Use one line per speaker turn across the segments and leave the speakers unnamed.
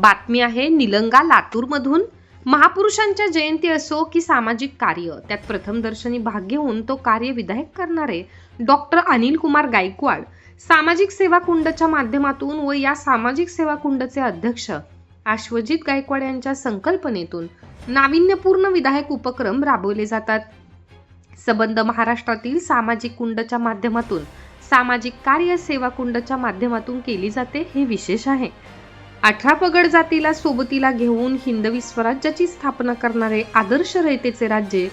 बातमी आहे निलंगा लातूरमधून. महापुरुषांच्या जयंती असो की सामाजिक कार्य त्यात प्रथमदर्शनी भाग घेऊन तो कार्य विधायक करणारे डॉक्टर अनिल कुमार गायकवाड सामाजिक सेवा कुंडच्या माध्यमातून व या सामाजिक सेवा कुंडचे अध्यक्ष आश्वजित गायकवाड यांच्या संकल्पनेतून नाविन्यपूर्ण विधायक उपक्रम राबवले जातात. सबंध महाराष्ट्रातील सामाजिक कुंडच्या माध्यमातून सामाजिक कार्य सेवा कुंडच्या माध्यमातून केली जाते हे विशेष आहे. अठरा पगड जातीला सोबतीला घेऊन हिंदवी स्वराज्याची स्थापना करणारे आदर्श रयतेचे राज्य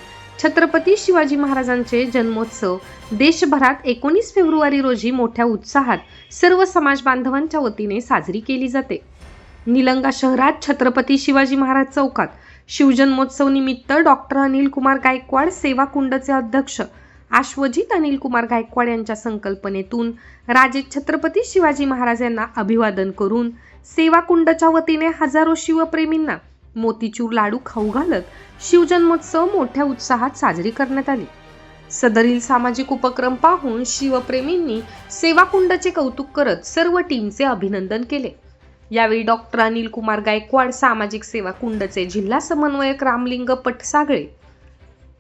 छत्रपती शिवाजी महाराजांचे जन्मोत्सव देशभरात एकोणीस फेब्रुवारी रोजी मोठ्या उत्साहात सर्व समाज बांधवांच्या वतीने साजरी केली जाते. निलंगा शहरात छत्रपती शिवाजी महाराज चौकात शिवजन्मोत्सव निमित्त डॉक्टर अनिल कुमार गायकवाड सेवा कुंडचे अध्यक्ष आश्वजित अनिल कुमार गायकवाड यांच्या संकल्पनेतून राजे छत्रपती शिवाजी महाराज यांना अभिवादन करून सेवाकुंडच्या वतीने हजारो शिवप्रेमींना मोतीचूर लाडू खाऊ घालत शिवजन्मोत्सव मोठ्या उत्साहात साजरी करण्यात आली. सदरील सामाजिक उपक्रम पाहून शिवप्रेमींनी सेवाकुंडचे कौतुक करत सर्व टीमचे अभिनंदन केले. यावेळी डॉक्टर अनिल कुमार गायकवाड सामाजिक सेवा कुंडचे जिल्हा समन्वयक रामलिंग पटसागळे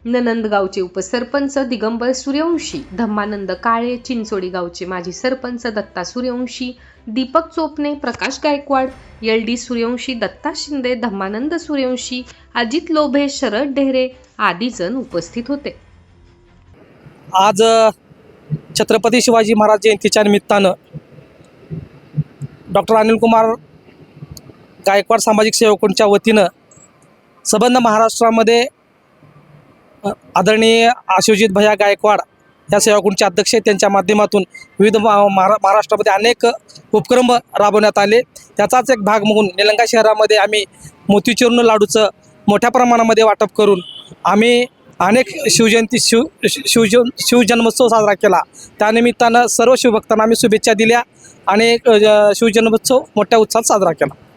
ननंद गावचे उपसरपंच दिगंबर सूर्यवंशी धम्मानंद काळे चिंचोडी गावचे माजी सरपंच दत्ता सूर्यवंशी दीपक चोपणे प्रकाश गायकवाड एल डी सूर्यवंशी दत्ता शिंदे धम्मानंद सूर्यवंशी अजित लोभे शरद ढेरे आदी जण उपस्थित होते.
आज छत्रपती शिवाजी महाराज जयंतीच्या निमित्तानं डॉक्टर अनिल कुमार गायकवाड सामाजिक सेवकांच्या वतीनं सबंध महाराष्ट्रामध्ये आदरणीय आशिवजित भैया गायकवाड या सेवकांचे अध्यक्ष आहेत. त्यांच्या माध्यमातून विविध महा महारा- महाराष्ट्रामध्ये अनेक उपक्रम राबवण्यात आले. त्याचाच एक भाग म्हणून निलंगा शहरामध्ये आम्ही मोतीचूर्ण लाडूचं मोठ्या प्रमाणामध्ये वाटप करून आम्ही अनेक शिवजयंती शिव शिवज शिवजन्मोत्सव साजरा केला. त्यानिमित्तानं सर्व शिवभक्तांना आम्ही शुभेच्छा दिल्या आणि शिवजन्मोत्सव मोठ्या उत्साहात साजरा केला.